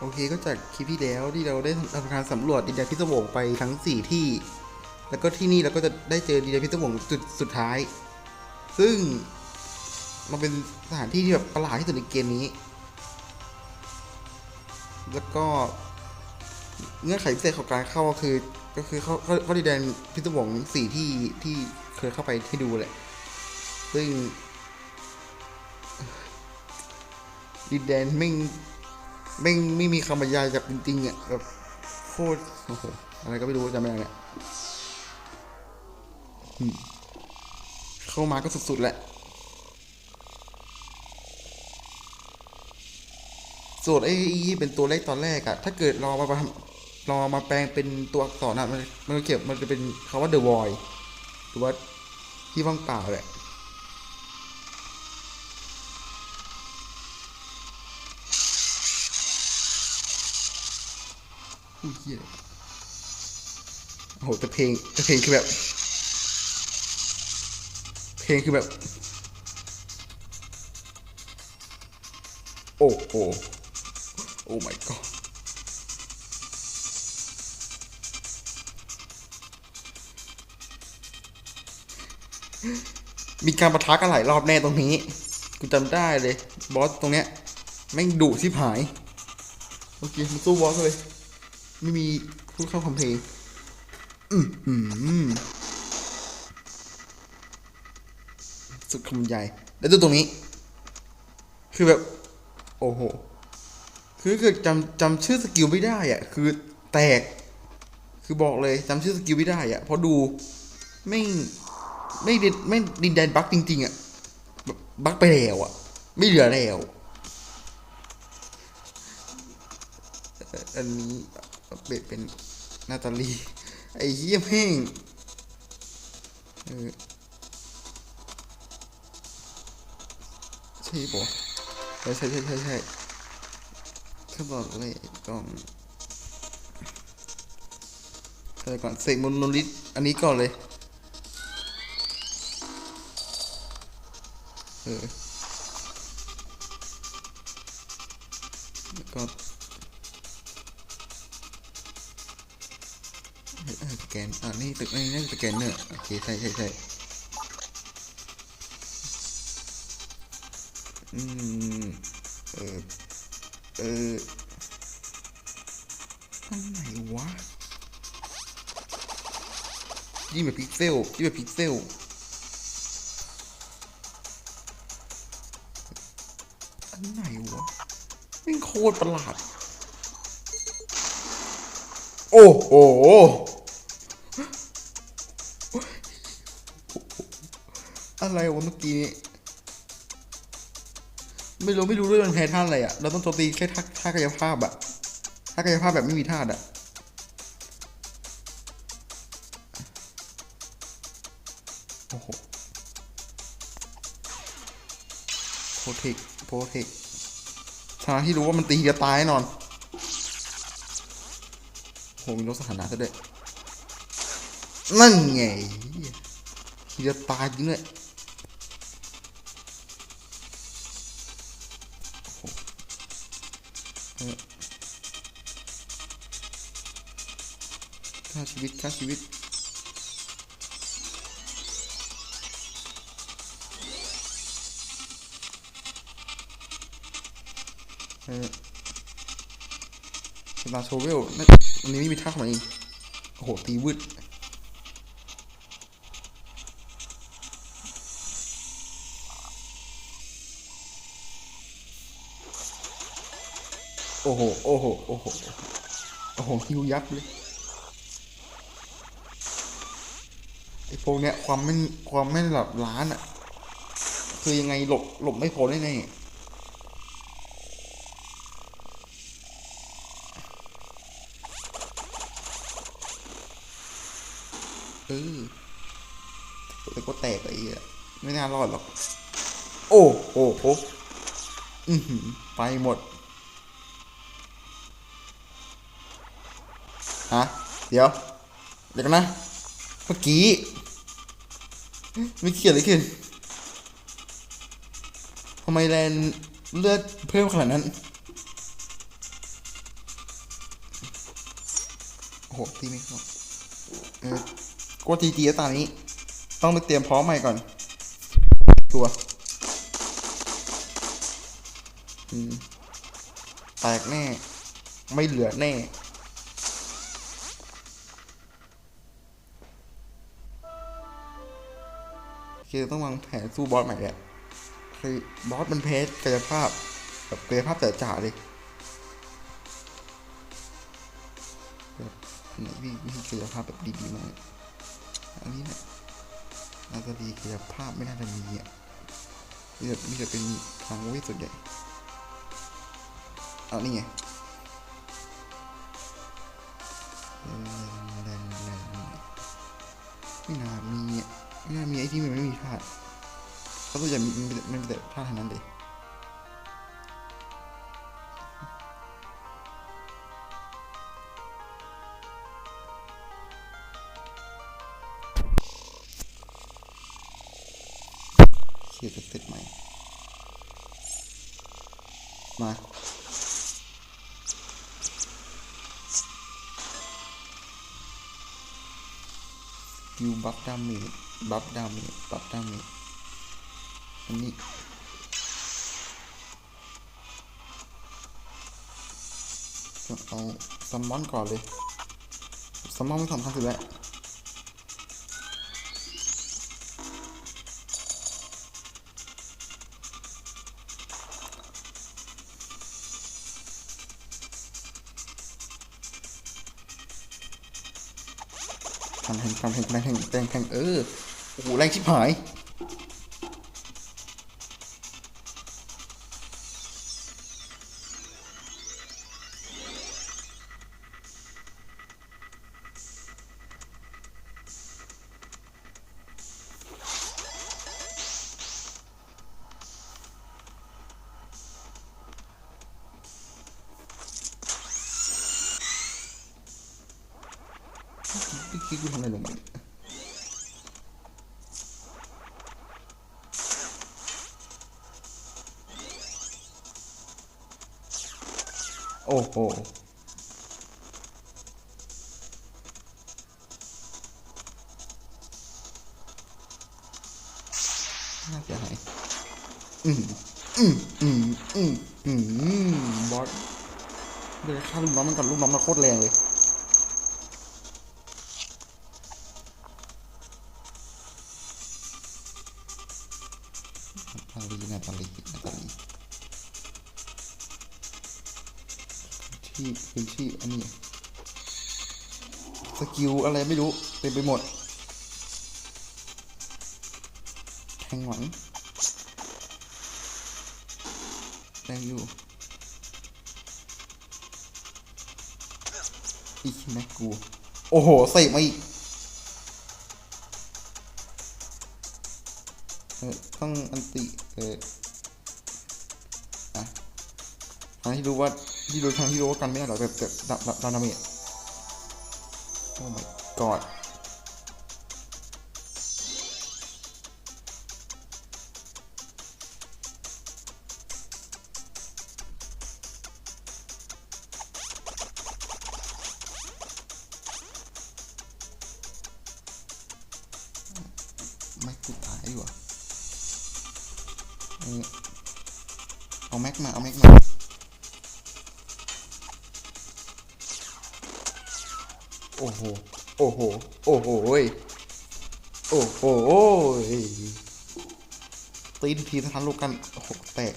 โอเคก็จากคลิปที่แล้วที่เราได้ทำการสำรวจดินแดนพิศวงไปทั้ง 4 ที่ แล้วก็ที่นี่เราก็จะได้เจอดินแดนพิศวงจุดสุดท้าย ซึ่งมันเป็นสถานที่ที่แบบประหลาดที่สุดในเกมนี้ แล้วก็เงื่อนไขพิเศษของการเข้าก็คือ ก็คือเข้าเข้าขาดินแดนพิศวงสี่ที่ที่เคยเข้าไปให้ดูแหละ ซึ่งดินแดนไม่ง ไม่งไม่มีคำบรรยายแบบจริงๆอะแบบโคตรโอ้โหอะไรก็ไม่รู้จำไม่ได้เนี่ยเข้ามาก็สุดๆแหละ ส่วนไอ้เป็นตัวเลขตอนแรกอะถ้าเกิดรอมาทำรอมาแปลงเป็นตัวอักษรอะมันมันเก็บมันจะเป็นคำว่า the void หรือว่าที่ว่างเปล่าแหละ อุ้ยเหี้ยโอ้โหแต่เพลงแต่เพลงคือแบบ เพลงคือแบบ โอ้โหโอ้ my god มีการประทะกันหลายรอบแน่ตรงนี้ กูจำได้เลย บอสตรงเนี้ยแม่งดุชิบหาย โอเคมันสู้บอสเลย ไม่มีพูดเข้าคำเพลงอืมอืมสุดคำใหญ่ แล้วดูตรงนี้ คือแบบ โอ้โห คือคือจำจำชื่อสกิลไม่ได้อะ คือแตก คือบอกเลยจำชื่อสกิลไม่ได้อะเพราะดูไม่ไม่ดินไม่ดินแดนบั๊กจริง ๆ อะ บั๊กไปแล้วอะ ไม่เหลือแล้ว อันนี้ เปลี่ยนเป็นนาตาลี ไอ้เหี้ยแม่งเออใช่ปะใช่ใช่ใช่ใช่ใช่เขาบอกเลยก่อนอะไรก่อนเสกมนนลิตอันนี้ก่อนเลยเออแล้วก็ แกนอ่านี่ตึกนี่นี่สแกนเนอร์โอเคใช่ใช่ใช่อืมเออเอออันไหนวะยี่แบบพิกเซลยี่แบบพิกเซลอันไหนวะม่โคตรประหลาด โอ้โห อะไรวะเมื่อกี้นี้ไม่รู้ไม่รู้ด้วยมันแพ้ท่าอะไรอะเราต้องโจมตีแค่ท่าท่ากายภาพอะท่ากายภาพแบบไม่มีท่าอะโอ้โหโปรเทคโปรเทคชนะที่รู้ว่ามันตีจะตายแน่นอนโหมีลดสถานะซะด้วยนั่นไงทีจะตายจริงเลย ค่าชีวิตค่าชีวิตเออสตาร์โชเวลนั่นอันนี้ไม่มีท่าของมันเองโอ้โห ตีวืด อ้โห โอ้โห โอ้โห โอ้โหฮิวยับเลย ไอ้พวกเนี้ยความไม่ความไม่หลับล้านอะคือยังไงหลบหลบไม่พ้นแน่เออแต่ก็แตกไปอ้เหี้ยไม่น่ารอดหรอก โอ้โหโหอือหือไปหมด ฮะ เดี๋ยว เดี๋ยวกันนะ เมื่อกี้ไม่เขียนอะไรขึ้นทำไมแลนเลือดเพิ่มขนาดนั้นโหตีไม่เข้าเออก็จีจีตานี้ ต้องไปเตรียมพร้อมใหม่ก่อน ตัวแตกแน่ ไม่เหลือแน่ โอเคต้องวางแผนสู้บอสใหม่แหละคือบอสมันเพสกายภาพแบบกายภาพจ๋าเลยแบบไหนพี่วิธีกายภาพแบบดีๆมากอันนี้เนี่ยน่าจะดีกายภาพไม่น่าจะมีอะมีแต่มีแต่เป็นทางเวทส่วนใหญ่เอานี่ไง ที่มันไม่มีธาตุเพราะตัวใหญ่มันมีแต่มันมีแต่ธาตุทั้งนั้นเลย ยูบัฟดาเมจบัฟดาเมจบัฟดาเมจอันนี้เอาซัมมอนก่อนเลยซัมมอนไม่สำคัญสุดแล้ว ทำแห่งแห่งแห่งแห่งแห่งเออโอ้โหแรงชิบหาย โห น่าเสียหายอืมอืมอืมอืมอืมบอสเดี๋ยวฆ่าลูกน้องมันก่อนลูกน้องมันโคตรแรงเลย พื้นที่อันนี้สกิลอะไรไม่รู้เต็มไปหมดแทงหวังแรงอยู่อีกแม็กกู โอ้โหเสกมาอีกเออต้องอันติเอออะทางที่รู้ว่า ที่รู้ทางที่รู้ว่ากันไม่ได้หรอแบบแบบดาดาดานาเมจโอ้ my god ไม่กูตายอยู่อะเอาแม็กมา เอาแม็กมา โอ้โห โอ้โห โอ้โหยโอ้โหตีนทีสถานลูกกันโอ้โหแตก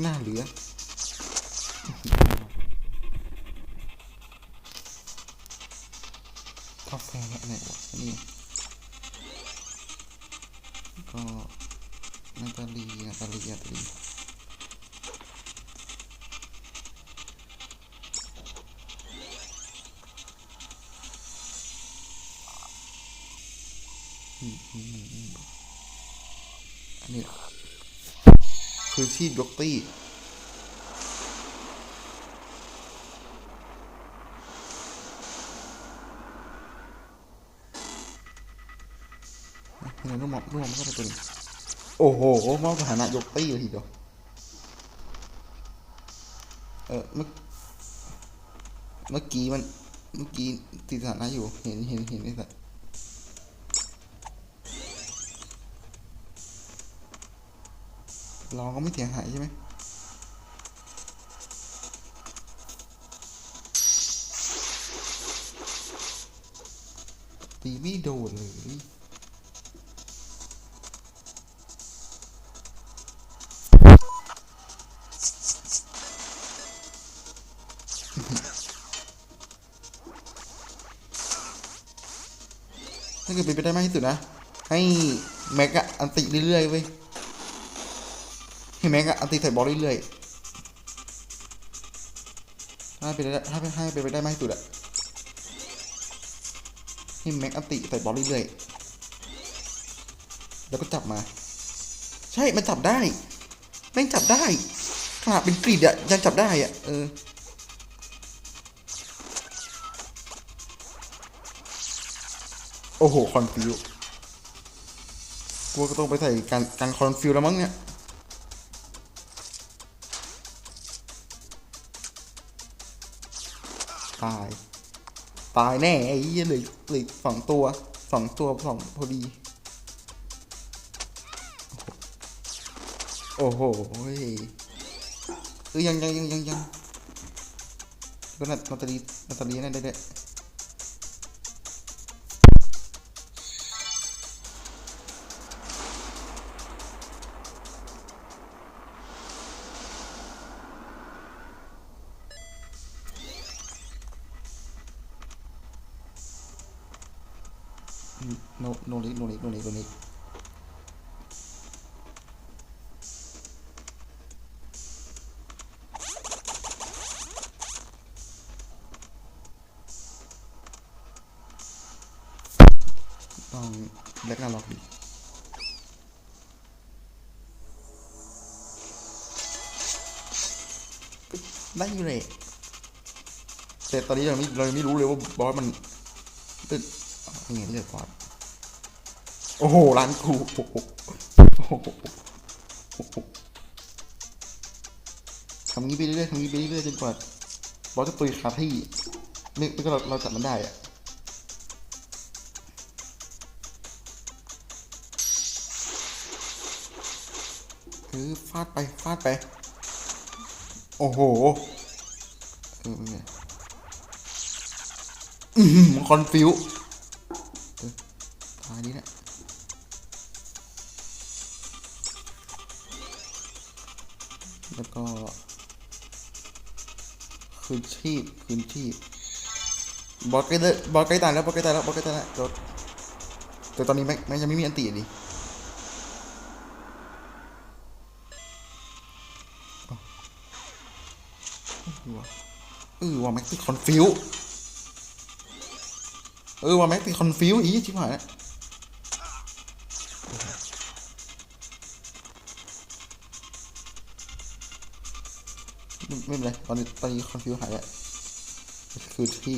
หน้าเหลือกาแฟไหนวะนี่ก็นาตาลีนาตาลีนาตาลี นนี้คือชีพยกตี้เห็นลูกหมอกลูกหมอกมันก็เป็นตัวนี้โอ้โหมอบสถานะยกตี้เลยทีเดียวเออเมื่อเมื่อกี้มันเมื่อกี้ติดสถานะอยู่ เห็นเห็นเห็นไอ้สัส ลองก็ไม่เสียหายใช่ไหมตีไม่โดนเลยถ้าเกิดเป็นไปได้มากที่สุดนะ ให้แม็กอะอันติเรื่อยๆเว้ย ให้แม็กอะอันติใส่บอลเรื่อยๆถ้าเป็นไปได้ถ้าให้เป็นไปได้มากที่สุดอะให้แม็กอันติใส่บอลเรื่อยๆแล้วก็จับมา ใช่ มันจับได้แม่งจับได้ขนาดเป็นกรีดอะยังจับได้อะเออโอ้โห คอนฟิวกูก็ต้องไปใส่การการคอนฟิวแล้วมั้งเนี่ย ตาย ตายแน่ไอ้เหี้ยเหลยเหลยสองตัวสองตัวสองพอดี โอ้โหเอ้ยเออยังยังยังยังยังก็นัดนาตาลีนาตาลีนั่นได้ได้ แบล็กนาล็อกดิได้อยู่เลยแต่ตอนนี้เราไม่เรายังไม่รู้เลยว่าบอสมันตึ๊ดนี่ไงเลือดบอสโอ้โหร้านกูทำงี้ไปเรื่อยๆทำงี้ไปเรื่อยๆจนกว่าบอสจะตุยคาที่ไม่ไม่ก็เราเราจับมันได้อะ คือฟาดไปฟาดไป โอ้โหเออเนี่ยอือหือคอนฟิวตายนี้แหละแล้วก็คืนชีพคืนชีพบอสใกล้บอสใกล้ตายแล้วบอสใกล้ตายแล้วบอสใกล้ตายแล้วแต่แต่ตอนนี้แม่งแม่งยังไม่มีอันตีอะดิ เออว่ะเออว่าแม็กติคอนฟิวเออว่าแม็กติคอนฟิวอีชิบหายไม่ไม่เป็นไรตอนนี้ตอนนี้คอนฟิวหายแล้วคือที่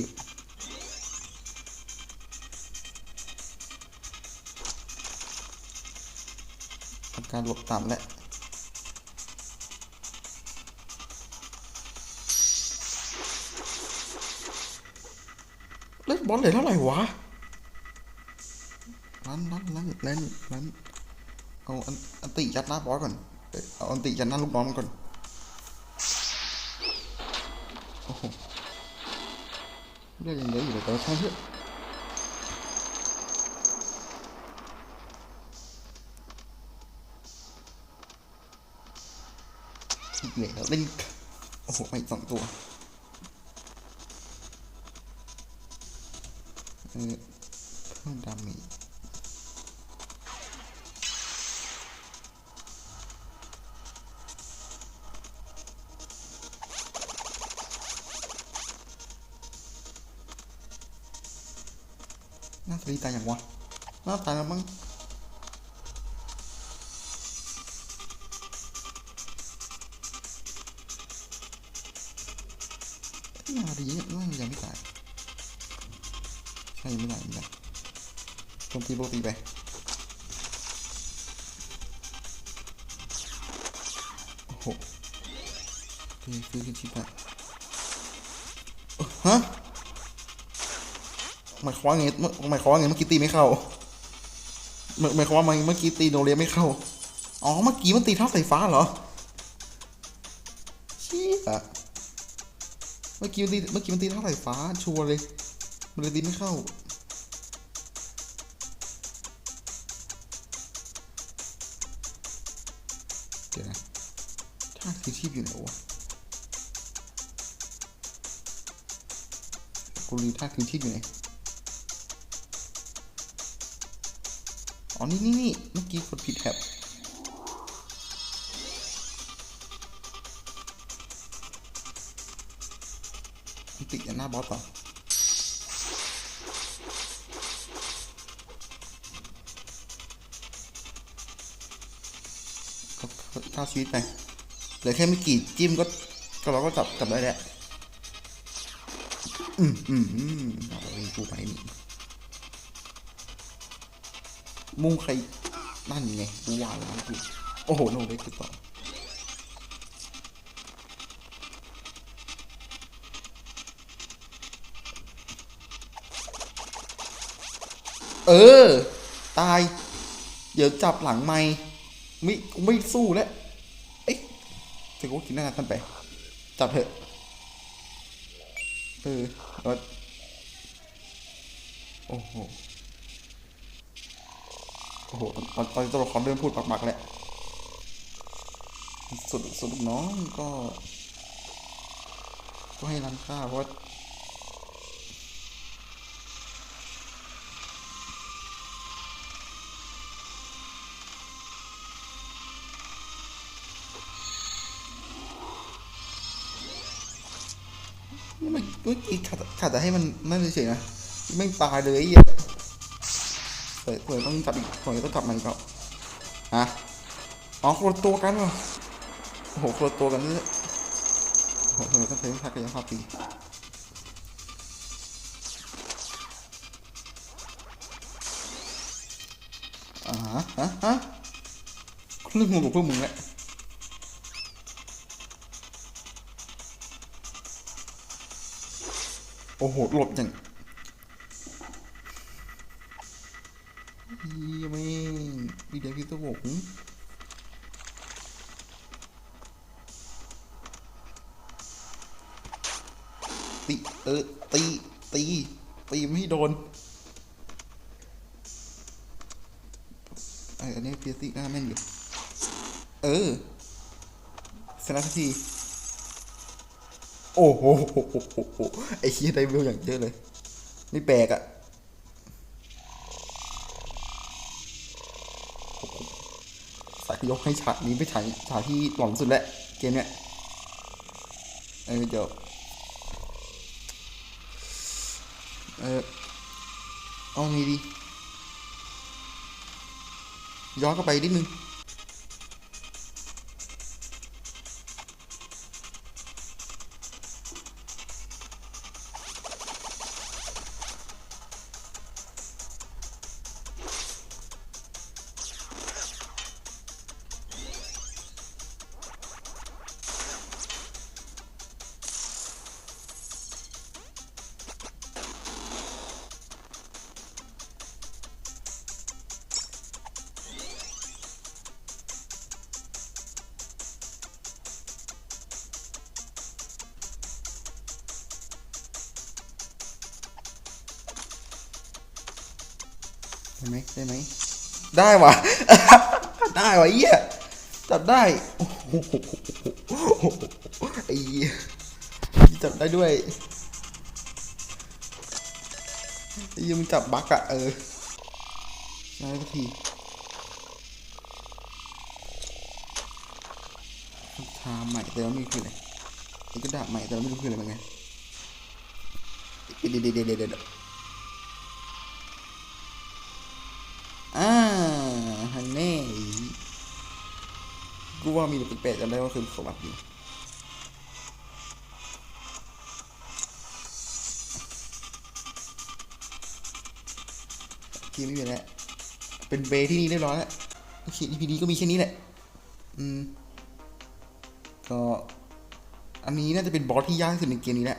การหลบต่ำแล้ว เล่นบอลเหลือเท่าไหร่วะนั้นนั้นนั้นนั้นนั้นเอาอันติยัดหน้าบอสก่อนเอาอันติยัดหน้าลูกน้องมันก่อนโอ้โหเรื่องยังเยอะอยู่เลยแต่ช่างเถอะอีกแล้วเล่นโอ้โหไม่สองตัว เออเพิ่มดาเม ฮะหมายความว่าไงเมื่อหมายความว่าไงเมื่อกี้ตีไม่เข้าหมายหมายความว่าไงเมื่อกี้ตีโนเรียไม่เข้า อ๋อ เมื่อกี้มันตีเท่าสายฟ้าเหรอเชี่ยเมื่อกี้มันตีเมื่อกี้มันตีเท่าสายฟ้า ชัวร์เลย มันเลยตีไม่เข้า เดี๋ยวนะท่าคือชีพอยู่ไหนวะ กูรีท่าคือชีพอยู่ไหน อ๋อ นี่นี่นี่เมื่อกี้กดผิดแท็บติดอย่างหน้าบอสต่อก็ถ้าชีวิตไปเหลือแค่ไม่กี่จิ้มก็ก็เราก็จับจับได้แล้ว อืมอืมอืมเอาไปกูไปนี่มุ่งใครนั่นไงกูว่าแล้วกูโอ้โหโนเล็กคือต่อเออ ตาย เดี๋ยวจับหลังไม่ไม่ไม่สู้แล้วเอ๊ะแต่กูกินหน้าท่านไป จับเถอะ เออ โอ้โห โอ้โหตอนตอนตัวละครเริ่มพูดปากๆแล้วสุดสุดน้องก็ ก็ให้รังฆ่าวเพราะ มันเมื่อกี้ขาดขาดแต่ให้มันนั่นเฉยๆนะไม่ตายเลยไอ้เหี้ยเปิดเปิดต้องจับอีกเปิดต้องจับมันอีก็ฮะอ๋อคนละตัวกันวะโอ้โหคนละตัวกันเลยโอ้โหต้องใช้ทักกายภาพตีอ่าฮะฮะฮะเรื่องงงกับพวกมึงแหละ โอ้โหหลบอย่างเฮียแม่งวีเดียพิศวงตีเออตีตีตีไม่ให้โดนไออันนี้เพียซี่หน้าแม่นอยู่ เออชนะสักที โอ้โหไอ้เฮียได้วิวอย่างเยอะเลยไม่แปลกอะสักยกให้ฉากนี้ไปฉากฉากที่หลอนสุดแล้วเกมเนี้ยเออเดี๋ยวเออเอาไงดีย้อนกลับไปนิดนึง ไหมได้ไหมได้วะได้วะเหี้ยจับได้ไอ้จับได้ด้วยไอ้เหี้ยมึงจับบักอะเออได้สักทีทาใหม่แต่ว่าไม่คืออะไรไอ้กระดาษใหม่แต่ว่าไม่รู้คืออะไรเหมือนกันเดี๋ยวเดี๋ยวเดี๋ยวเดี๋ยวเดี๋ยว อ่าฮันเน่ กูว่ามีแปลกๆจำได้ว่าคือสวัสดีทีไม่มีแล้วเป็นเบที่นี่เรียบร้อยแล้วโอเค EP นี้ก็มีแค่นี้แหละ อืม ก็ อันนี้น่าจะเป็นบอสที่ยากที่สุดในเกมนี้แหละ